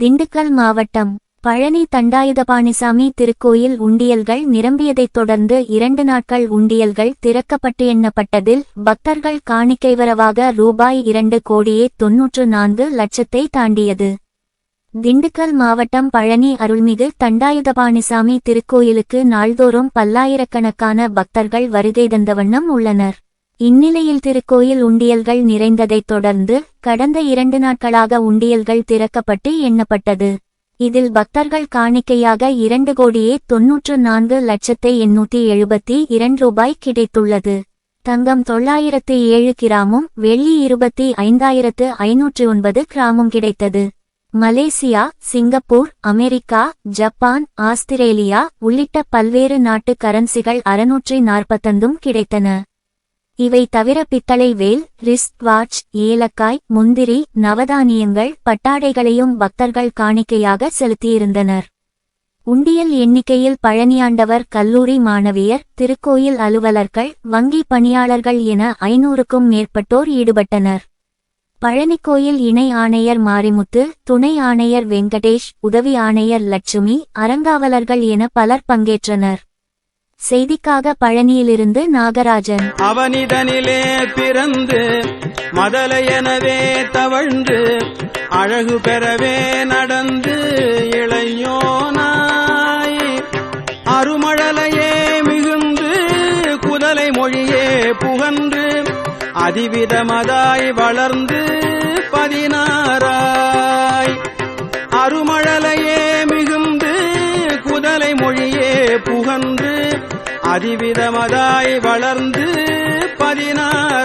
திண்டுக்கல் மாவட்டம் பழனி தண்டாயுதபாணிசாமி திருக்கோயில் உண்டியல்கள் நிரம்பியதைத் தொடர்ந்து இரண்டு நாட்கள் உண்டியல்கள் திறக்கப்பட்டு எண்ணப்பட்டதில் பக்தர்கள் காணிக்கை வரவாக ரூபாய் இரண்டு கோடியே தொன்னூற்று நான்கு லட்சத்தை தாண்டியது. திண்டுக்கல் மாவட்டம் பழனி அருள்மிகு தண்டாயுதபாணிசாமி திருக்கோயிலுக்கு நாள்தோறும் பல்லாயிரக்கணக்கான பக்தர்கள் வருகை தந்த வண்ணம் உள்ளனர். இந்நிலையில் திருக்கோயில் உண்டியல்கள் நிறைந்ததைத் தொடர்ந்து கடந்த இரண்டு நாட்களாக உண்டியல்கள் திறக்கப்பட்டு எண்ணப்பட்டது. இதில் பக்தர்கள் காணிக்கையாக இரண்டு கோடியே தொன்னூற்று நான்கு லட்சத்தை எண்ணூத்தி எழுபத்தி இரண்டு ரூபாய் கிடைத்துள்ளது. தங்கம் தொள்ளாயிரத்து ஏழு கிராமும் வெள்ளி இருபத்தி ஐந்தாயிரத்து ஐநூற்று ஒன்பது கிராமும் கிடைத்தது. Malaysia Singapore America Japan Australia உள்ளிட்ட பல்வேறு நாட்டு கரன்சிகள் அறுநூற்றி நாற்பத்தந்தும் கிடைத்தன. இவை தவிர பித்தளை வேல் ரிஸ்ட் வாட்ச் ஏலக்காய் முந்திரி நவதானியங்கள் பட்டாடைகளையும் பக்தர்கள் காணிக்கையாக செலுத்தியிருந்தனர். உண்டியல் எண்ணிக்கையில் பழனியாண்டவர் கல்லூரி மாணவியர் திருக்கோயில் அலுவலர்கள் வங்கி பணியாளர்கள் என ஐநூறுக்கும் மேற்பட்டோர் ஈடுபட்டனர். பழனி கோயில் இணை ஆணையர் மாரிமுத்து துணை ஆணையர் வெங்கடேஷ் உதவி ஆணையர் லட்சுமி அறங்காவலர்கள் என பலர் பங்கேற்றனர். செய்திக்காக பழனியிலிருந்து நாகராஜன். அவனிதனிலே பிறந்து மதலையனவே தவழ்ந்து அழகு பெறவே நடந்து இளையோனாய் அருமழலையே மிகுந்து குதலை மொழியே புகன்று அதிவிதமதாய் வளர்ந்து பதினாராய் அருமழலையே மிகுந்து குதலை மொழியே புகன்று அதிவிதமதாய் வளர்ந்து பதினாறு